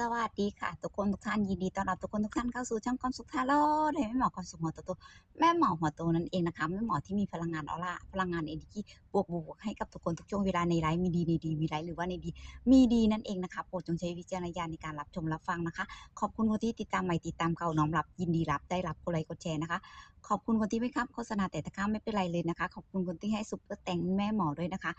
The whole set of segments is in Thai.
สวัสดีค่ะ ทุกคนทุกท่านยินดีต้อนรับทุกคนทุกท่านเข้าสู่ช่องความสุขทาโร่โดยแม่หมอความสุขหัวโตๆแม่หมอหัวโตนั่นเองนะคะแม่หมอที่มีพลังงานออร่าพลังงานเอเนจีบวกบวกให้กับทุกคนทุกช่วงเวลาในไลฟ์มีดีในดีมีไลฟ์หรือว่าในดี มีดีนั่นเองนะคะโปรดจงใช้วิจารณญาณในการรับชมรับฟังนะคะ ขอบคุณคนที่ติดตามใหม่ติดตามเก่าน้อมรับยินดีรับได้รับกดไลค์กดแชร์นะคะ ขอบคุณคนที่ไม่ครับโฆษณาแต่ตะข้ามไม่เป็นไรเลยนะคะ ขอบคุณคนที่ให้ซุปเปอร์แตงแม่หมอด้วยนะคะ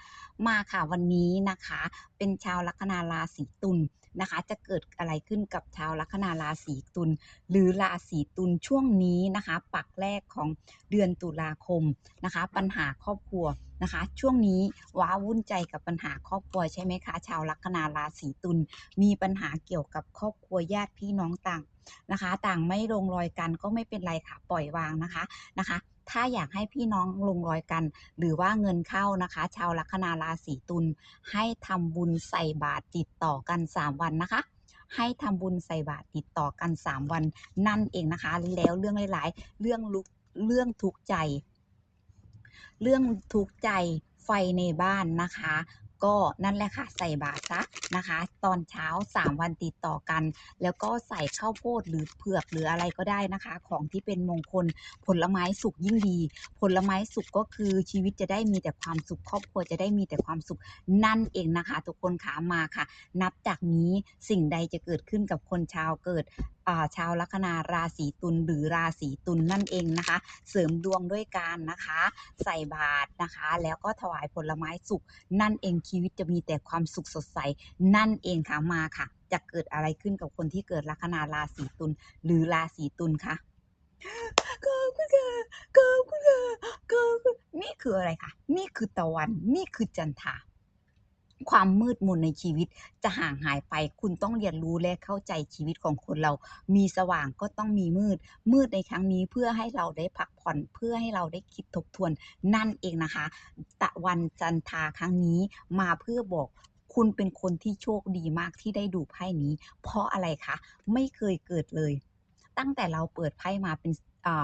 มาค่ะวันนี้นะคะ เป็นชาวลัคนาราศีตุล นะคะ จะเกิดอะไรขึ้นกับชาวลัคนาราศีตุลหรือราศีตุลช่วงนี้นะคะ ปักแรกของเดือนตุลาคมนะคะ ปัญหาครอบครัวนะคะ ช่วงนี้ว้าวุ่นใจกับปัญหาครอบครัวใช่ไหมคะ ชาวลัคนาราศีตุลมีปัญหาเกี่ยวกับครอบครัวญาติพี่น้องต่างนะคะ ต่างไม่ลงรอยกันก็ไม่เป็นไรค่ะปล่อยวางนะคะนะคะ ถ้าอยากให้พี่น้องลงรอยกัน หรือว่าเงินเข้านะคะ ชาวลัคนาราศีตุลให้ทำบุญใส่บาตรติดต่อกัน 3 วันนะคะ ให้ทำบุญใส่บาตรติดต่อกัน 3 วันนั่นเองนะคะ แล้วเรื่องหลาย ๆ เรื่องลุกเรื่องทุกข์ใจ เรื่องทุกข์ใจไฟในบ้านนะคะ ก็นั่นแหละค่ะใส่บาตรซะนะคะ ตอนเช้า 3 วันติดต่อกัน แล้วก็ใส่ข้าวโพดหรือเผือกหรืออะไรก็ได้นะคะ ของที่เป็นมงคลผลไม้สุกยิ่งดี ผลไม้สุกก็คือชีวิตจะได้มีแต่ความสุขครอบครัวจะได้มีแต่ความสุขนั่นเองนะคะ ทุกคนขามาค่ะ นับจากนี้สิ่งใดจะเกิดขึ้นกับคนชาวเกิดอ่าชาวลัคนาราศีตุลหรือราศีตุลนั่นเองนะคะ เสริมดวงด้วยการนะคะ ใส่บาตรนะคะ แล้วก็ถวายผลไม้สุกนั่นเองชีวิตจะมีแต่ความสุขสดใส นั่นเองค่ะมาค่ะ จะเกิดอะไรขึ้นกับคนที่เกิดลัคนาราศีตุลหรือราศีตุลคะขอบคุณค่ะขอบคุณค่ะขอบคุณนี่คืออะไรคะนี่คือตะวัน นี่คือจันทรา ความมืดมนในชีวิตจะห่างหายไป คุณต้องเรียนรู้และเข้าใจชีวิตของคนเรา มีสว่างก็ต้องมีมืด มืดในครั้งนี้เพื่อให้เราได้พักผ่อน เพื่อให้เราได้คิดทบทวนนั่นเองนะคะ ตะวันจันทาครั้งนี้มาเพื่อบอกคุณเป็นคนที่โชคดีมากที่ได้ดูไพ่นี้ เพราะอะไรคะ ไม่เคยเกิดเลย ตั้งแต่เราเปิดไพ่มาเป็น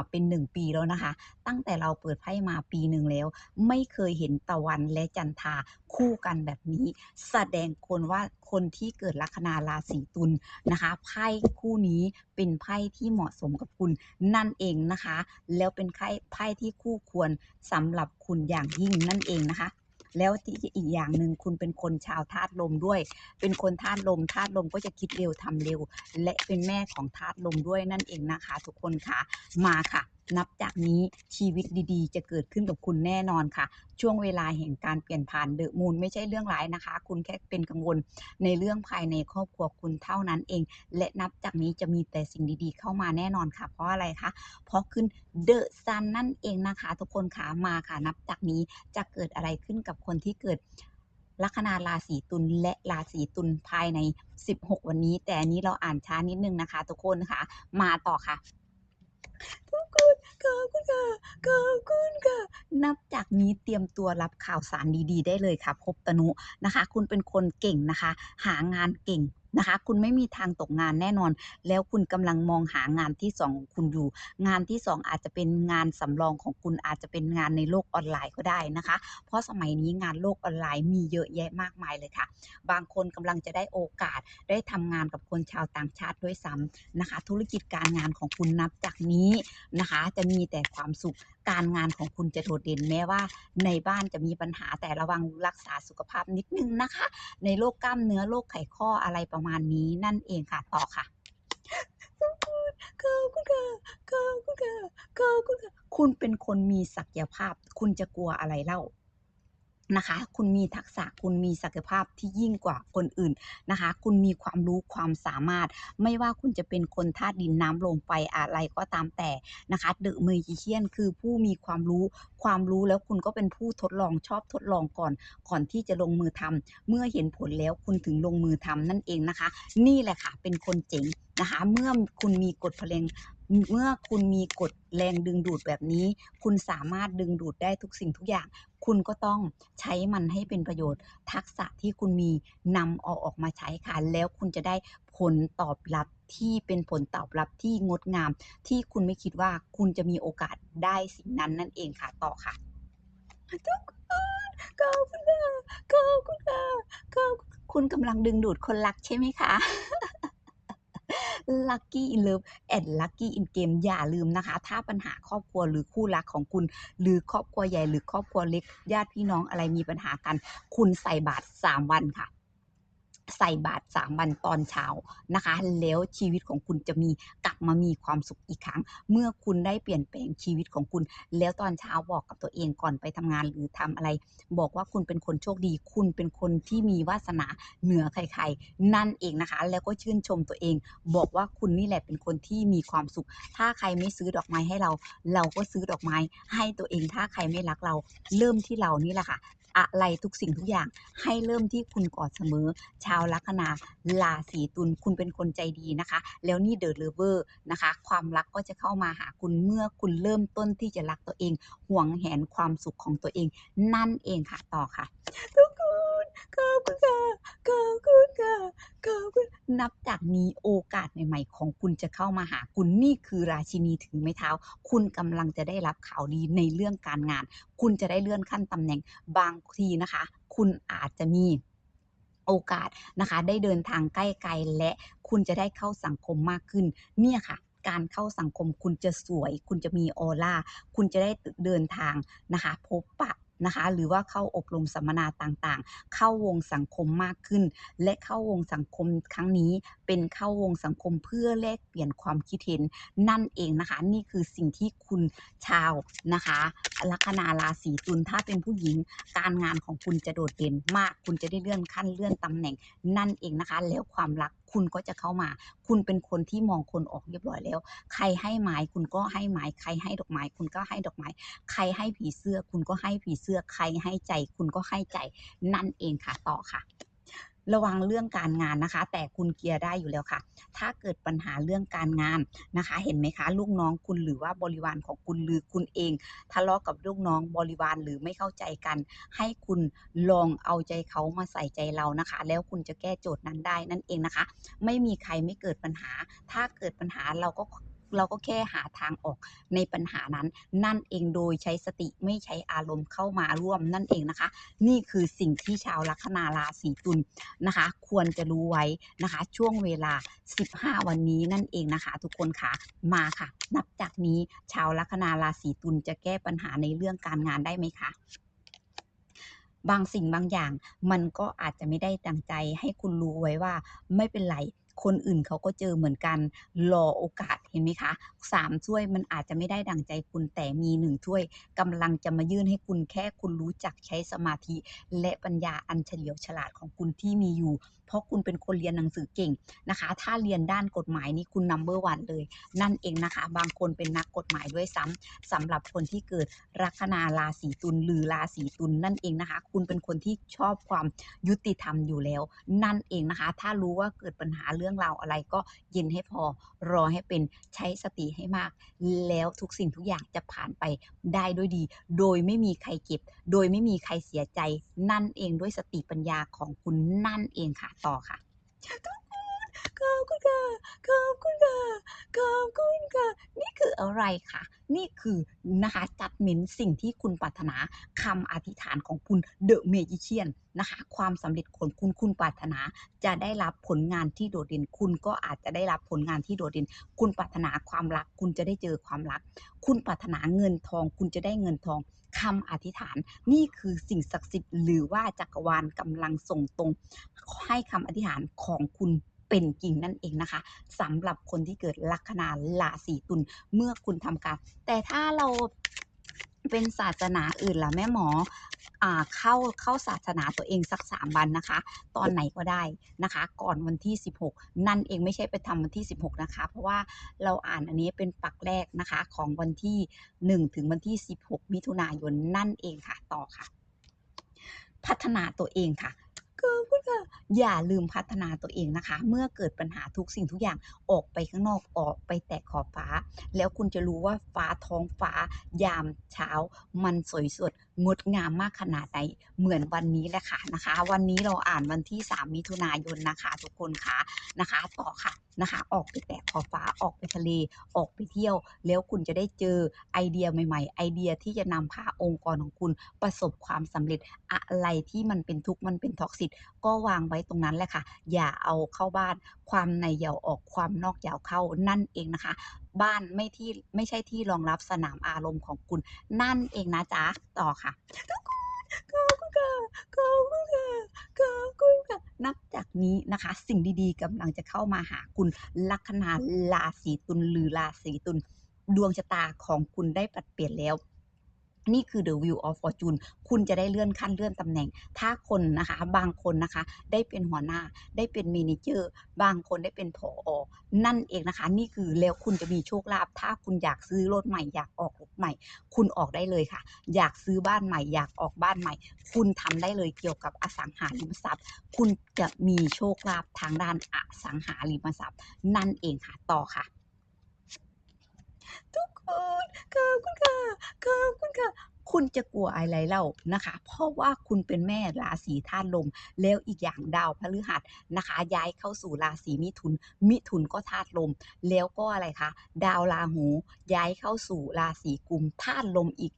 เป็นหนึ่งปีแล้วนะคะ ตั้งแต่เราเปิดไพ่มาปีหนึ่งแล้ว ไม่เคยเห็นตะวันและจันทราคู่กันแบบนี้ แสดงคนว่าคนที่เกิดลัคนาราศีตุลนะคะไพ่คู่นี้เป็นไพ่ที่เหมาะสมกับคุณนั่นเองนะคะ แล้วเป็นไพ่ไพ่ที่คู่ควรสำหรับคุณอย่างยิ่งนั่นเองนะคะ แล้วที่อีกอย่างหนึ่งคุณเป็นคนชาวธาตุลมด้วย เป็นคนธาตุลมธาตุลมก็จะคิดเร็วทำเร็ว และเป็นแม่ของธาตุลมด้วยนั่นเองนะคะ ทุกคนค่ะมาค่ะ นับจากนี้ชีวิตดีๆ จะเกิดขึ้นกับคุณแน่นอนค่ะ ช่วงเวลาแห่งการเปลี่ยนผ่านเดอะมูนไม่ใช่เรื่องร้ายนะคะ คุณแค่เป็นกังวลในเรื่องภายในครอบครัวคุณเท่านั้นเอง และนับจากนี้จะมีแต่สิ่งดีๆ เข้ามาแน่นอนค่ะ เพราะอะไรคะเพราะขึ้นเดอะซันนั่นเองนะคะ ทุกคนขามาค่ะ นับจากนี้จะเกิดอะไรขึ้นกับคนที่เกิดลัคนาราศีตุลและราศีตุลภายใน 16 วันนี้ แต่นนี้เราอ่านช้านิดนึงนะคะ ทุกคนค่ะ มาต่อค่ะ ทุกคน ขอบคุณค่ะขอบคุณค่ะนับจากนี้เตรียมตัวรับข่าวสารดี ๆ ได้เลยค่ะพบตนุนะคะ คุณเป็นคนเก่งนะคะ หางานเก่ง นะคะ คุณไม่มีทางตกงานแน่นอน แล้วคุณกำลังมองหางานที่สองของคุณอยู่ งานที่สองอาจจะเป็นงานสำรองของคุณอาจจะเป็นงานในโลกออนไลน์ก็ได้นะคะ เพราะสมัยนี้งานโลกออนไลน์มีเยอะแยะมากมายเลยค่ะ บางคนกำลังจะได้โอกาสได้ทำงานกับคนชาวต่างชาติด้วยซ้ำนะคะ ธุรกิจการงานของคุณนับจากนี้นะคะ จะมีแต่ความสุขการงานของคุณจะโดดเด่นแม้ว่า ในบ้านจะมีปัญหาแต่ระวังรักษาสุขภาพนิดนึงนะคะ ในโรคกล้ามเนื้อโรคไขข้ออะไรประมาณนี้นั่นเองค่ะต่อค่ะขอบคุณค่ะคุณค่ะคุณค่ะคุณค่ะคุณเป็นคนมีศักยภาพ คุณจะกลัวอะไรเล่า นะคะ คุณมีทักษะคุณมีศักยภาพที่ยิ่งกว่าคนอื่นนะคะ คุณมีความรู้ความสามารถ ไม่ว่าคุณจะเป็นคนธาตุดินน้ำลมไฟอะไรก็ตามแต่นะคะเดอะเมจิเชียนคือผู้มีความรู้ความรู้แล้วคุณก็เป็นผู้ทดลองชอบทดลองก่อน ก่อนที่จะลงมือทำเมื่อเห็นผลแล้วคุณถึงลงมือทำนั่นเองนะคะ นี่แหละค่ะ เป็นคนเจ๋งนะคะ เมื่อคุณมีกฎพลังเมื่อคุณมีกฎแรงดึงดูดแบบนี้ คุณสามารถดึงดูดได้ทุกสิ่งทุกอย่าง คุณก็ต้องใช้มันให้เป็นประโยชน์ ทักษะที่คุณมีนำเอาออกมาใช้ค่ะ แล้วคุณจะได้ผลตอบรับที่เป็นผลตอบรับที่งดงาม ที่คุณไม่คิดว่าคุณจะมีโอกาสได้สิ่งนั้นนั่นเองค่ะต่อค่ะทุกคนขอบคุณค่ะขอบคุณค่ะขอบคุณคุณกำลังดึงดูดคนรักใช่ไหมคะ Lucky in Love and Lucky in Game อย่าลืมนะคะ ถ้าปัญหาครอบครัวหรือคู่รักของคุณ หรือครอบครัวใหญ่หรือครอบครัวเล็กญาติพี่น้องอะไรมีปัญหากัน คุณใส่บาตร3วันค่ะ ใส่บาตร3วันตอนเช้านะคะ แล้วชีวิตของคุณจะมีกลับมามีความสุขอีกครั้ง เมื่อคุณได้เปลี่ยนแปลงชีวิตของคุณ แล้วตอนเช้าบอกกับตัวเองก่อนไปทำงานหรือทำอะไร บอกว่าคุณเป็นคนโชคดี คุณเป็นคนที่มีวาสนาเหนือใครๆ นั่นเองนะคะ แล้วก็ชื่นชมตัวเอง บอกว่าคุณนี่แหละเป็นคนที่มีความสุข ถ้าใครไม่ซื้อดอกไม้ให้เรา เราก็ซื้อดอกไม้ให้ตัวเองถ้าใครไม่รักเราเริ่มที่เรานี่แหละค่ะ อะไรทุกสิ่งทุกอย่าง ให้เริ่มที่คุณก่อนเสมอ ชาวลัคนาราศีตุลคุณเป็นคนใจดีนะคะ แล้วนี่เดอะเลเวอร์นะคะ ความรักก็จะเข้ามาหาคุณเมื่อคุณเริ่มต้นที่จะรักตัวเอง ห่วงแหนความสุขของตัวเอง นั่นเองค่ะต่อค่ะทุกคน ขอบคุณค่ะขอบคุณค่ะขอบคุณนับจากนี้โอกาสใหม่ๆ ของคุณจะเข้ามาหาคุณนี่คือราชินีถือไม้เท้า คุณกำลังจะได้รับข่าวดีในเรื่องการงาน คุณจะได้เลื่อนขั้นตำแหน่งบางทีนะคะ คุณอาจจะมีโอกาสนะคะ ได้เดินทางใกล้ๆและคุณจะได้เข้าสังคมมากขึ้น เนี่ยค่ะการเข้าสังคมคุณจะสวย คุณจะมีออร่า คุณจะได้เดินทางนะคะ พบปะ นะคะหรือว่าเข้าอบรมสัมมนาต่างๆ เข้าวงสังคมมากขึ้น และเข้าวงสังคมครั้งนี้ เป็นเข้าวงสังคมเพื่อแลกเปลี่ยนความคิดเห็นนั่นเองนะคะ นี่คือสิ่งที่คุณชาวนะคะลัคนาราศีตุลถ้าเป็นผู้หญิง การงานของคุณจะโดดเด่นมาก คุณจะได้เลื่อนขั้นเลื่อนตำแหน่งนั่นเองนะคะ แล้วความรัก คุณก็จะเข้ามา คุณเป็นคนที่มองคนออกเรียบร้อยแล้ว ใครให้ไม้คุณก็ให้ไม้ใครให้ดอกไม้คุณก็ให้ดอกไม้ ใครให้ผีเสื้อ คุณก็ให้ผีเสื้อ ใครให้ใจ คุณก็ให้ใจ นั่นเองค่ะ ต่อค่ะ ระวังเรื่องการงานนะคะ แต่คุณเคลียร์ได้อยู่แล้วค่ะ ถ้าเกิดปัญหาเรื่องการงานนะคะ เห็นไหมคะ ลูกน้องคุณหรือว่าบริวารของคุณหรือคุณเองทะเลาะกับลูกน้องบริวารหรือไม่เข้าใจกัน ให้คุณลองเอาใจเขามาใส่ใจเรานะคะ แล้วคุณจะแก้โจทย์นั้นได้นั่นเองนะคะ ไม่มีใครไม่เกิดปัญหา ถ้าเกิดปัญหาเราก็ เราก็แค่หาทางออกในปัญหานั้น นั่นเองโดยใช้สติไม่ใช้อารมณ์เข้ามาร่วมนั่นเองนะคะ นี่คือสิ่งที่ชาวลัคนาราศีตุลนะคะ ควรจะรู้ไว้นะคะ ช่วงเวลา 15 วันนี้นั่นเองนะคะ ทุกคนค่ะมาค่ะ นับจากนี้ชาวลัคนาราศีตุลจะแก้ปัญหาในเรื่องการงานได้ไหมคะบางสิ่งบางอย่างมันก็อาจจะไม่ได้ดังใจให้คุณรู้ไว้ว่าไม่เป็นไร คนอื่นเขาก็เจอเหมือนกันรอโอกาสเห็นไหมคะสามถ้วยมันอาจจะไม่ได้ดั่งใจคุณแต่มีหนึ่งถ้วยกำลังจะมายื่นให้คุณแค่คุณรู้จักใช้สมาธิ และปัญญาอันเฉลียวฉลาดของคุณที่มีอยู่ เพราะคุณเป็นคนเรียนหนังสือเก่งนะคะ ถ้าเรียนด้านกฎหมายนี่คุณนัมเบอร์วันเลย นั่นเองนะคะ บางคนเป็นนักกฎหมายด้วยซ้ำสำหรับคนที่เกิดลัคนาราศีตุลหรือราศีตุลนั่นเองนะคะ คุณเป็นคนที่ชอบความยุติธรรมอยู่แล้ว นั่นเองนะคะ ถ้ารู้ว่าเกิดปัญหาเรื่องราวอะไรก็เย็นให้พอรอให้เป็นใช้สติให้มาก แล้วทุกสิ่งทุกอย่างจะผ่านไปได้ด้วยดี โดยไม่มีใครเก็บ โดยไม่มีใครเสียใจ นั่นเองด้วยสติปัญญาของคุณนั่นเองค่ะต่อค่ะขอบคุณค่ะขอบคุณค่ะขอบคุณค่ะ นี่คืออะไรคะนี่คือนะคะจัดเม้นสิ่งที่คุณปรารถนาคำอธิษฐานของคุณเดอะเมจิเชียนนะคะ ความสำเร็จของคุณคุณปรารถนา จะได้รับผลงานที่โดดเด่น คุณก็อาจจะได้รับผลงานที่โดดเด่น คุณปรารถนาความรัก คุณจะได้เจอความรัก คุณปรารถนาเงินทอง คุณจะได้เงินทอง คำอธิษฐาน นี่คือสิ่งศักดิ์สิทธิ์หรือว่าจักรวาลกำลังส่งตรง ให้คำอธิษฐานของคุณเป็นจริงนั่นเองนะคะสำหรับคนที่เกิดลัคนาราศีตุลเมื่อคุณทำการ แต่ถ้าเรา เป็นศาสนาอื่นล่ะแม่หมออ่าเข้าเข้าศาสนาตัวเองสักสามวันนะคะ ตอนไหนก็ได้นะคะ ก่อนวันที่ 16 นั่นเองไม่ใช่ไปทำวันที่ 16 นะคะ เพราะว่าเราอ่านอันนี้เป็นปักแรกนะคะของวันที่ 1 ถึงวันที่ 16 มิถุนายนนั่นเองค่ะ ต่อค่ะ พัฒนาตัวเองค่ะ อบคุณค่ะอย่าลืมพัฒนาตัวเองนะคะ เมื่อเกิดปัญหาทุกสิ่งทุกอย่างออกไปข้างนอกออกไปแตะขอบฟ้า แล้วคุณจะรู้ว่าฟ้าท้องฟ้ายามเช้ามันสวยสดงดงามมากขนาดไหนเหมือนวันนี้แหละค่ะนะคะ วันนี้เราอ่านวันที่ 3 มิถุนายนนะคะ ทุกคนค่ะนะคะ ต่อค่ะนะคะ ออกไปแตะขอบฟ้าออกไปทะเลออกไปเที่ยว แล้วคุณจะได้เจอไอเดียใหม่ๆ ไอเดียที่จะนำพาองค์กรของคุณประสบความสำเร็จอะไรที่มันเป็นทุกข์มันเป็นท็อกซิตก็วางไว้ตรงนั้นแหละค่ะ อย่าเอาเข้าบ้านความในอย่าอออกความนอกอย่าเอาเข้านั่นเองนะคะ บ้านไม่ที่ไม่ใช่ที่รองรับสนามอารมณ์ของคุณ นั่นเองนะจ๊ะต่อค่ะทุกคนขอบคุณค่ะขอบคุณค่ะขอบคุณค่ะนับจากนี้นะคะ สิ่งดีๆกำลังจะเข้ามาหาคุณลัคนาราศีตุลหรือราศีตุลดวงชะตาของคุณได้ปรับเปลี่ยนแล้ว นี่คือ The Wheel of Fortune คุณจะได้เลื่อนขั้นเลื่อนตำแหน่ง ถ้าคนนะคะ บางคนนะคะ ได้เป็นหัวหน้า ได้เป็น Manager บางคนได้เป็นผอ.นั่นเองนะคะ นี่คือแล้วคุณจะมีโชคลาภ ถ้าคุณอยากซื้อรถใหม่ อยากออกรถใหม่ คุณออกได้เลยค่ะ อยากซื้อบ้านใหม่ อยากออกบ้านใหม่ คุณทำได้เลยเกี่ยวกับอสังหาริมทรัพย์ คุณจะมีโชคลาภทางด้านอสังหาริมทรัพย์ นั่นเองค่ะ ต่อค่ะทุ ขอบคุณค่ะขอบคุณค่ะ คุณจะกลัวอะไรเล่านะคะ เพราะว่าคุณเป็นแม่ราศีธาตุลม แล้วอีกอย่างดาวพฤหัสนะคะ ย้ายเข้าสู่ราศีมิถุน มิถุนก็ธาตุลม แล้วก็อะไรคะ ดาวราหูย้ายเข้าสู่ราศีกุมธาตุลมอีก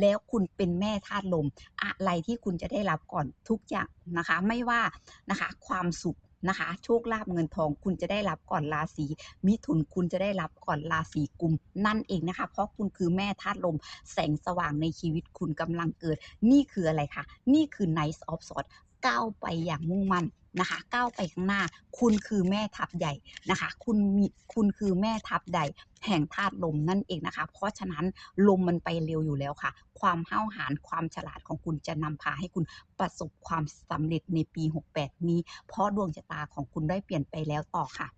แล้วคุณเป็นแม่ธาตุลม อะไรที่คุณจะได้รับก่อนทุกอย่างนะคะ ไม่ว่านะคะ ความสุข นะคะ โชคลาภเงินทองคุณจะได้รับก่อนราศีมิถุนคุณจะได้รับก่อนราศีกุม นั่นเองนะคะ เพราะคุณคือแม่ธาตุลม แสงสว่างในชีวิตคุณกำลังเกิด นี่คืออะไรคะนี่คือ Nice of s o r t ก้าวไปอย่างมุ่งมั่น นะคะก้าวไปข้างหน้า คุณคือแม่ทัพใหญ่นะคะ คุณมีคุณคือแม่ทัพใหญ่แห่งธาตุลมนั่นเองนะคะ เพราะฉะนั้นลมมันไปเร็วอยู่แล้วค่ะ ความห้าวหาญความฉลาดของคุณจะนำพาให้คุณประสบความสำเร็จในปี 68 นี้ เพราะดวงชะตาของคุณได้เปลี่ยนไปแล้วต่อค่ะ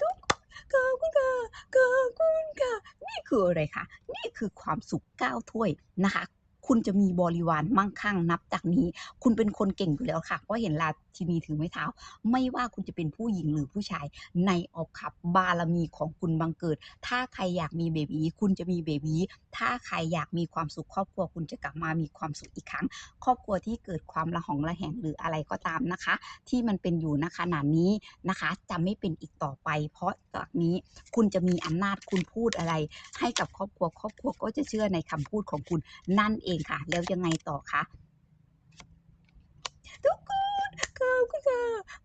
ทุกคนขอบคุณค่ะขอบคุณค่ะ นี่คืออะไรคะ นี่คือความสุข9ถ้วยนะคะ คุณจะมีบริวารมั่งคั่งนับจากนี้ คุณเป็นคนเก่งอยู่แล้วค่ะเพราะเห็นราชินีถือไม้เท้า ไม่ว่าคุณจะเป็นผู้หญิงหรือผู้ชายในออฟคัพบารมีของคุณบังเกิด ถ้าใครอยากมีเบบีคุณจะมีเบบีถ้าใครอยากมีความสุขครอบครัวคุณจะกลับมามีความสุขอีกครั้ง ครอบครัวที่เกิดความระหองระแหงหรืออะไรก็ตามนะคะ ที่มันเป็นอยู่ณขณะนี้นะคะ จะไม่เป็นอีกต่อไป เพราะจากนี้คุณจะมีอำนาจคุณพูดอะไร ให้กับครอบครัวครอบครัวก็จะเชื่อในคำพูดของคุณนั่นเองค่ะ แล้วยังไงต่อคะทุกคนขอบคุณค่ะ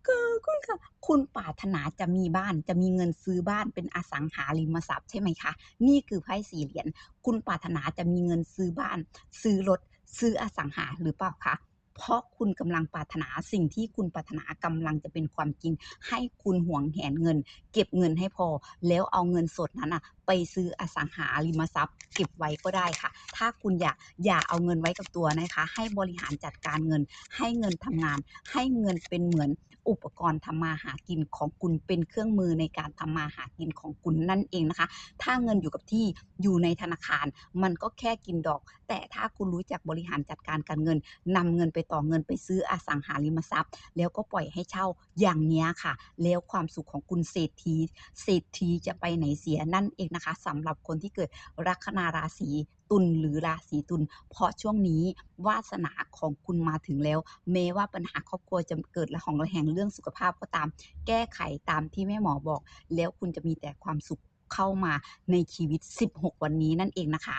ขอบคุณค่ะ คุณปรารถนาจะมีบ้าน จะมีเงินซื้อบ้านเป็นอสังหาริมทรัพย์ใช่ไหมคะ นี่คือไพ่สี่เหรียญ คุณปรารถนาจะมีเงินซื้อบ้าน ซื้อรถ ซื้ออสังหาหรือเปล่าคะ เพราะคุณกำลังปรารถนาสิ่งที่คุณปรารถนากำลังจะเป็นความจริง ให้คุณหวงแหนเงิน เก็บเงินให้พอ แล้วเอาเงินสดนั้นน่ะไปซื้ออสังหาริมทรัพย์ เก็บไว้ก็ได้ค่ะ ถ้าคุณอยากอย่าเอาเงินไว้กับตัวนะคะ ให้บริหารจัดการเงิน ให้เงินทำงาน ให้เงินเป็นเหมือนอุปกรณ์ทำมาหากินของคุณเป็นเครื่องมือในการทำมาหากินของคุณนั่นเองนะคะ ถ้าเงินอยู่กับที่อยู่ในธนาคาร มันก็แค่กินดอก แต่ถ้าคุณรู้จักบริหารจัดการการเงินนำเงินไปต่อเงินไปซื้ออสังหาริมทรัพย์ แล้วก็ปล่อยให้เช่าอย่างเงี้ยค่ะ แล้วความสุขของคุณเศรษฐีเศรษฐีจะไปไหนเสียนั่นเองนะคะสำหรับคนที่เกิดลัคนาราศีตุลหรือราศีตุลเพราะช่วงนี้วาสนาของคุณมาถึงแล้ว แม้ว่าปัญหาครอบครัวจะเกิดระหองระแหงเรื่องสุขภาพก็ตาม แก้ไขตามที่แม่หมอบอก แล้วคุณจะมีแต่ความสุขเข้ามาในชีวิต 16 วันนี้นั่นเองนะคะ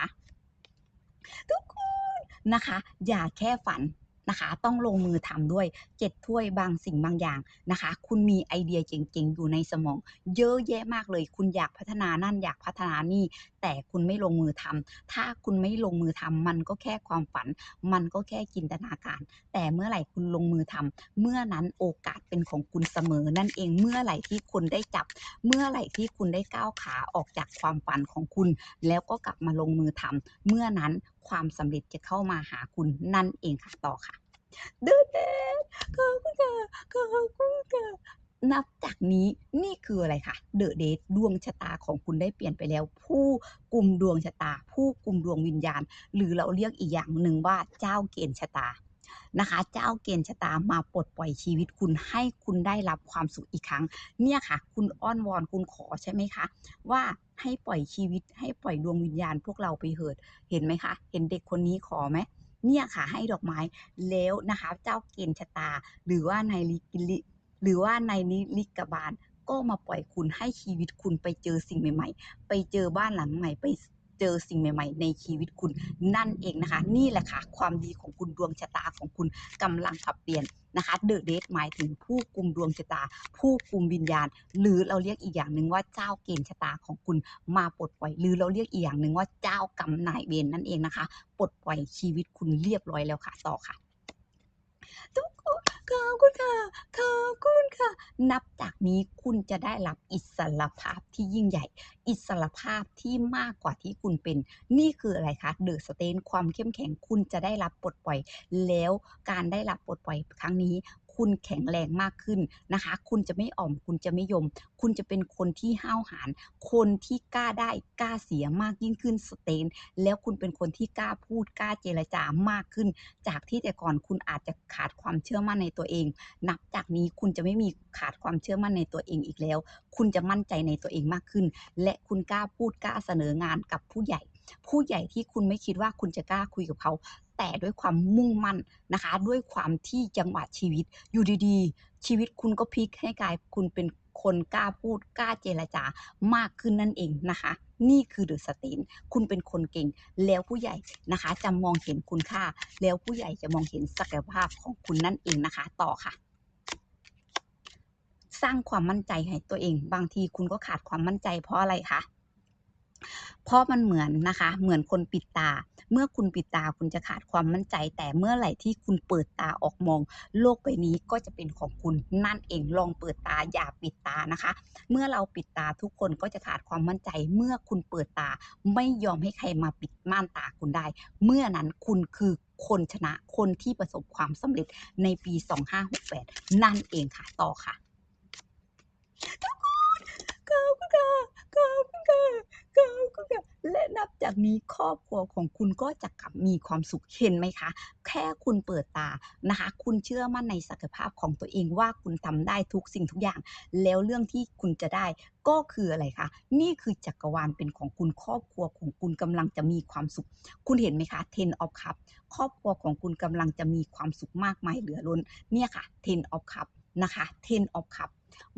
ทุกคนนะคะ อย่าแค่ฝัน นะคะ ต้องลงมือทำด้วย7ถ้วยบางสิ่งบางอย่างนะคะ คุณมีไอเดียเจ๋งๆอยู่ในสมอง เยอะแยะมากเลย คุณอยากพัฒนานั่นอยากพัฒนานี่ แต่คุณไม่ลงมือทำถ้าคุณไม่ลงมือทำมันก็แค่ความฝัน มันก็แค่จินตนาการ แต่เมื่อไหร่คุณลงมือทำเมื่อนั้นโอกาสเป็นของคุณเสมอนั่นเองเมื่อไหร่ที่คุณได้จับ เมื่อไหร่ที่คุณได้ก้าวขาออกจากความฝันของคุณ แล้วก็กลับมาลงมือทำเมื่อนั้นความสำเร็จจะเข้ามาหาคุณนั่นเองค่ะต่อค่ะเดินเดขอบคุณค่ะขอบคุณค่ะนับจากนี้นี่คืออะไรคะเดอะเดทดวงชะตาของคุณได้เปลี่ยนไปแล้ว ผู้กลุ่มดวงชะตา ผู้กลุ่มดวงวิญญาณ หรือเราเรียกอีกอย่างหนึ่งว่าเจ้าเกณฑ์ชะตา นะคะ เจ้าเกณฑ์ชะตามาปลดปล่อยชีวิตคุณให้คุณได้รับความสุขอีกครั้ง เนี่ยค่ะ คุณอ้อนวอนคุณขอใช่ไหมคะ ว่าให้ปล่อยชีวิต ให้ปล่อยดวงวิญญาณพวกเราไปเถิดเห็นไหมคะ เห็นเด็กคนนี้ขอไหมเนี่ยค่ะให้ดอกไม้แล้วนะคะ เจ้าเกณฑ์ชะตา หรือว่านายลิกิลิหรือว่านายนิลิกบาลก็มาปล่อยคุณให้ชีวิตคุณไปเจอสิ่งใหม่ ๆ ไปเจอบ้านหลังใหม่ไป เจอสิ่งใหม่ ๆ ในชีวิตคุณนั่นเองนะคะ นี่แหละค่ะ ความดีของคุณดวงชะตาของคุณกำลังปรับเปลี่ยนนะคะเดอะเดทหมายถึงผู้กุมดวงชะตา ผู้กุมวิญญาณ หรือเราเรียกอีกอย่างหนึ่งว่าเจ้าเกณฑ์ชะตาของคุณมาปลดปล่อย หรือเราเรียกอีกอย่างหนึ่งว่าเจ้ากรรมนายเวรนั่นเองนะคะ ปลดปล่อยชีวิตคุณเรียบร้อยแล้วค่ะต่อค่ะทุกคน ขอบคุณค่ะ ขอบคุณค่ะ นับจากนี้คุณจะได้รับอิสรภาพที่ยิ่งใหญ่ อิสรภาพที่มากกว่าที่คุณเป็น นี่คืออะไรคะ เดอะสเตนความเข้มแข็งคุณจะได้รับปลดปล่อย แล้วการได้รับปลดปล่อยครั้งนี้ คุณแข็งแรงมากขึ้นนะคะ คุณจะไม่อ่อม คุณจะไม่ยม คุณจะเป็นคนที่ห้าวหาญ คนที่กล้าได้กล้าเสียมากยิ่งขึ้นสเตน แล้วคุณเป็นคนที่กล้าพูดกล้าเจรจามากขึ้น จากที่แต่ก่อนคุณอาจจะขาดความเชื่อมั่นในตัวเอง นับจากนี้คุณจะไม่มีขาดความเชื่อมั่นในตัวเองอีกแล้ว คุณจะมั่นใจในตัวเองมากขึ้น และคุณกล้าพูดกล้าเสนองานกับผู้ใหญ่ ผู้ใหญ่ที่คุณไม่คิดว่าคุณจะกล้าคุยกับเขา แต่ด้วยความมุ่งมั่นนะคะ ด้วยความที่จังหวะชีวิตอยู่ดีๆ ชีวิตคุณก็พลิกให้กลายคุณเป็นคนกล้าพูดกล้าเจรจามากขึ้นนั่นเองนะคะ นี่คือเดอะสเตนคุณเป็นคนเก่ง แล้วผู้ใหญ่นะคะ จะมองเห็นคุณค่า แล้วผู้ใหญ่จะมองเห็นศักยภาพของคุณนั่นเองนะคะ ต่อค่ะสร้างความมั่นใจให้ตัวเอง บางทีคุณก็ขาดความมั่นใจเพราะอะไรคะ เพราะมันเหมือนนะคะ เหมือนคนปิดตา เมื่อคุณปิดตาคุณจะขาดความมั่นใจ แต่เมื่อไหร่ที่คุณเปิดตาออกมอง โลกใบนี้ก็จะเป็นของคุณนั่นเองลองเปิดตาอย่าปิดตานะคะ เมื่อเราปิดตาทุกคนก็จะขาดความมั่นใจ เมื่อคุณเปิดตาไม่ยอมให้ใครมาปิดม่านตาคุณได้ เมื่อนั้นคุณคือคนชนะคนที่ประสบความสำเร็จในปี 2568 นั่นเองค่ะต่อค่ะทุกคนขอบคุณค่ะากนี้ครอบครัวของคุณก็จะกลับมีความสุขเห็นไหมคะ แค่คุณเปิดตานะคะ คุณเชื่อมั่นในศักยภาพของตัวเองว่าคุณทำได้ทุกสิ่งทุกอย่าง แล้วเรื่องที่คุณจะได้ก็คืออะไรคะ นี่คือจักรวาลเป็นของคุณครอบครัวของคุณกำลังจะมีความสุข คุณเห็นไหมคะ Ten of Cup ครอบครัวของคุณกำลังจะมีความสุขมากมายเหลือล้น เนี่ยค่ะ Ten of Cup นะคะ Ten of Cup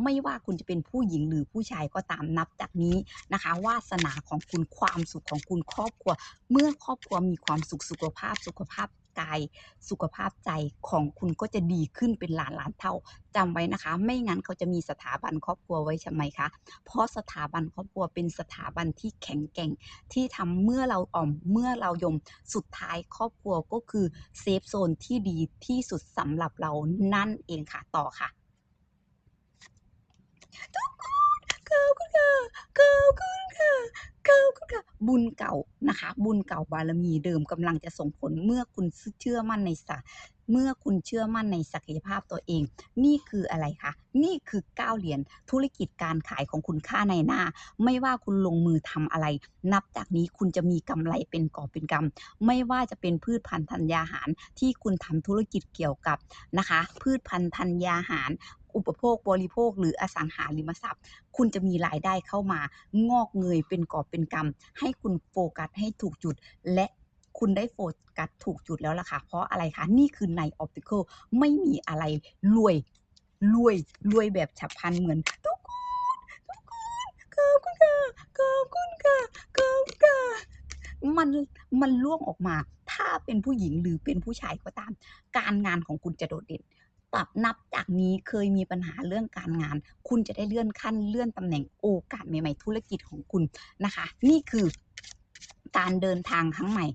ไม่ว่าคุณจะเป็นผู้หญิงหรือผู้ชายก็ตามนับจากนี้นะคะวาสนาของคุณความสุขของคุณครอบครัว เมื่อครอบครัวมีความสุขสุขภาพสุขภาพกายสุขภาพใจของคุณก็จะดีขึ้นเป็นล้านล้านเท่าจำไว้นะคะ ไม่งั้นเขาจะมีสถาบันครอบครัวไว้ทำไมคะ เพราะสถาบันครอบครัวเป็นสถาบันที่แข็งแกร่ง ที่ทำเมื่อเราอ่อมเมื่อเรายมสุดท้ายครอบครัวก็คือเซฟโซนที่ดีที่สุดสำหรับเรานั่นเองค่ะต่อค่ะ ทุกคนขอบคุณค่ะขอบคุณค่ะขอบคุณค่ะบุญเก่านะคะ บุญเก่าบารมีเดิมกำลังจะส่งผลเมื่อคุณเชื่อมั่นในศักเมื่อคุณเชื่อมั่นในศักยภาพตัวเอง นี่คืออะไรคะนี่คือก้าวเหรียญธุรกิจการขายของคุณค่าในหน้า ไม่ว่าคุณลงมือทำอะไร นับจากนี้คุณจะมีกำไรเป็นกอบเป็นกำไม่ว่าจะเป็นพืชพันธุ์ธัญญาหารที่คุณทำธุรกิจเกี่ยวกับนะคะ พืชพันธุ์ธัญญาหาร อุปโภคบริโภค หรืออสังหาริมทรัพย์ คุณจะมีรายได้เข้ามางอกเงยเป็นกอบเป็นกำให้คุณโฟกัสให้ถูกจุด และคุณได้โฟกัสถูกจุดแล้วล่ะค่ะ เพราะอะไรคะนี่คือในออปติค l ไม่มีอะไรรวยรวยรวยแบบฉับพลันเหมือนทุกคนทุกคนขอบคุณค่ะขอบคุณค่ะขอบคุณค่ะมันมันล่วงออกมา ถ้าเป็นผู้หญิงหรือเป็นผู้ชายก็ตาม การงานของคุณจะโดดเด่น ตับนับจากนี้เคยมีปัญหาเรื่องการงาน คุณจะได้เลื่อนขั้นเลื่อนตำแหน่งโอกาสใหม่ๆ ธุรกิจของคุณนะคะ นี่คือการเดินทางครั้งใหม่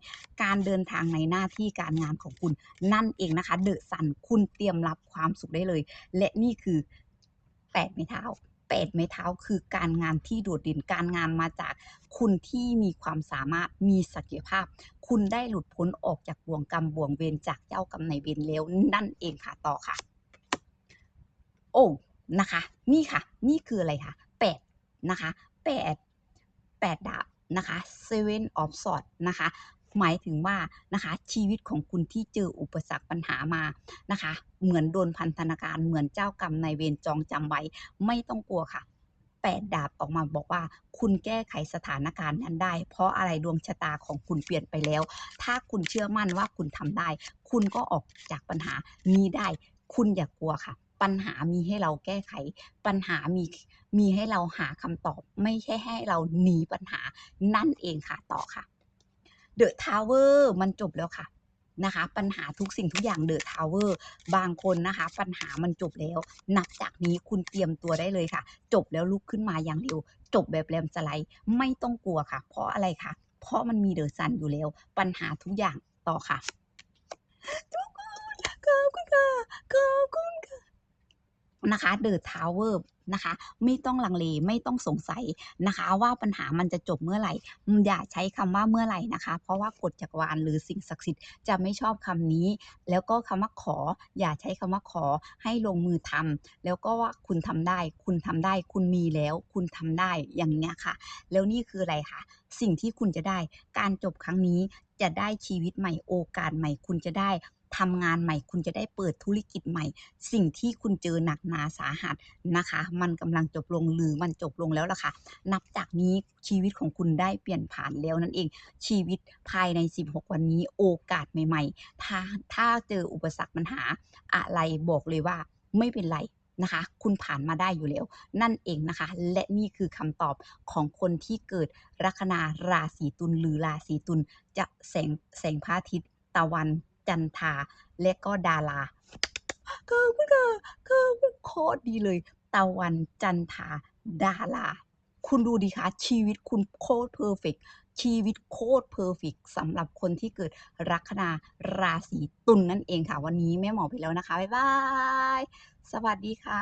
การเดินทางในหน้าที่การงานของคุณ นั่นเองนะคะ เดอะซันคุณเตรียมรับความสุขได้เลย และนี่คือแปดไม้เท้าแปดไม้เท้าคือการงานที่โดดเด่นการงานมาจากคุณที่มีความสามารถมีศักยภาพ คุณได้หลุดพ้นออกจากบ่วงกรรมบ่วงเวรจากเจ้ากรรมนายเวรแล้วนั่นเองค่ะต่อค่ะ โอ้นะคะ นี่ค่ะ นี่คืออะไรคะแปดนะคะแปดแปดดาบนะคะ seven of swords นะคะ หมายถึงว่านะคะชีวิตของคุณที่เจออุปสรรคปัญหามานะคะ เหมือนโดนพันธนาการเหมือนเจ้ากรรมนายเวรจองจำไว้ไม่ต้องกลัวค่ะแปดดาบออกมาบอกว่า คุณแก้ไขสถานการณ์นั้นได้ เพราะอะไรดวงชะตาของคุณเปลี่ยนไปแล้ว ถ้าคุณเชื่อมั่นว่าคุณทำได้ คุณก็ออกจากปัญหานี้ได้ คุณอย่ากกลัวค่ะ ปัญหามีให้เราแก้ไข ปัญหามีมีให้เราหาคำตอบ ไม่ใช่ให้เราหนีปัญหานั่นเองค่ะต่อค่ะเดอะทาวเวอร์มันจบแล้วค่ะนะคะ ปัญหาทุกสิ่งทุกอย่างเดอะทาวเวอร์บางคนนะคะ ปัญหามันจบแล้ว นับจากนี้คุณเตรียมตัวได้เลยค่ะ จบแล้วลุกขึ้นมาอย่างเร็ว จบแบบแรมสไลด์ไม่ต้องกลัวค่ะ เพราะอะไรคะเพราะมันมีเดอะซันอยู่แล้ว ปัญหาทุกอย่างต่อค่ะทุกคนขอบคุณค่ะขอบคุณค่ะ นะคะเดอะทาวเวอร์นะคะไม่ต้องลังเลไม่ต้องสงสัยนะคะ ว่าปัญหามันจะจบเมื่อไหร่ อย่าใช้คำว่าเมื่อไหร่นะคะ เพราะว่ากฎจักรวาลหรือสิ่งศักดิ์สิทธิ์จะไม่ชอบคำนี้ แล้วก็คำว่าขอ อย่าใช้คำว่าขอให้ลงมือทำแล้วก็ว่าคุณทำได้ คุณทำได้ คุณมีแล้ว คุณทำได้อย่างเงี้ยค่ะ แล้วนี่คืออะไรคะสิ่งที่คุณจะได้การจบครั้งนี้จะได้ชีวิตใหม่โอกาสใหม่คุณจะได้ ทำงานใหม่ คุณจะได้เปิดธุรกิจใหม่ สิ่งที่คุณเจอหนักหนาสาหัสนะคะ มันกำลังจบลงหรือมันจบลงแล้วล่ะค่ะ นับจากนี้ชีวิตของคุณได้เปลี่ยนผ่านแล้วนั่นเอง ชีวิตภายใน 16 วันนี้โอกาสใหม่ ๆ ถ้าถ้าเจออุปสรรคปัญหาอะไรบอกเลยว่าไม่เป็นไรนะคะ คุณผ่านมาได้อยู่แล้ว นั่นเองนะคะ และนี่คือคำตอบของคนที่เกิดลัคนาราศีตุลหรือราศีตุลจะแสงแสงพระอาทิตย์ตะวัน จันทา และก็ดาราขอบคุณค่ะขอบคุณโคตรดีเลย ตะวันจันทาดาราคุณดูดิคะชีวิตคุณโคตรเพอร์เฟกชีวิตโคตรเพอร์เฟกสำหรับคนที่เกิดลัคนาราศีตุลนนั่นเองค่ะ วันนี้แม่หมอไปแล้วนะคะ บ๊ายบาย สวัสดีค่ะ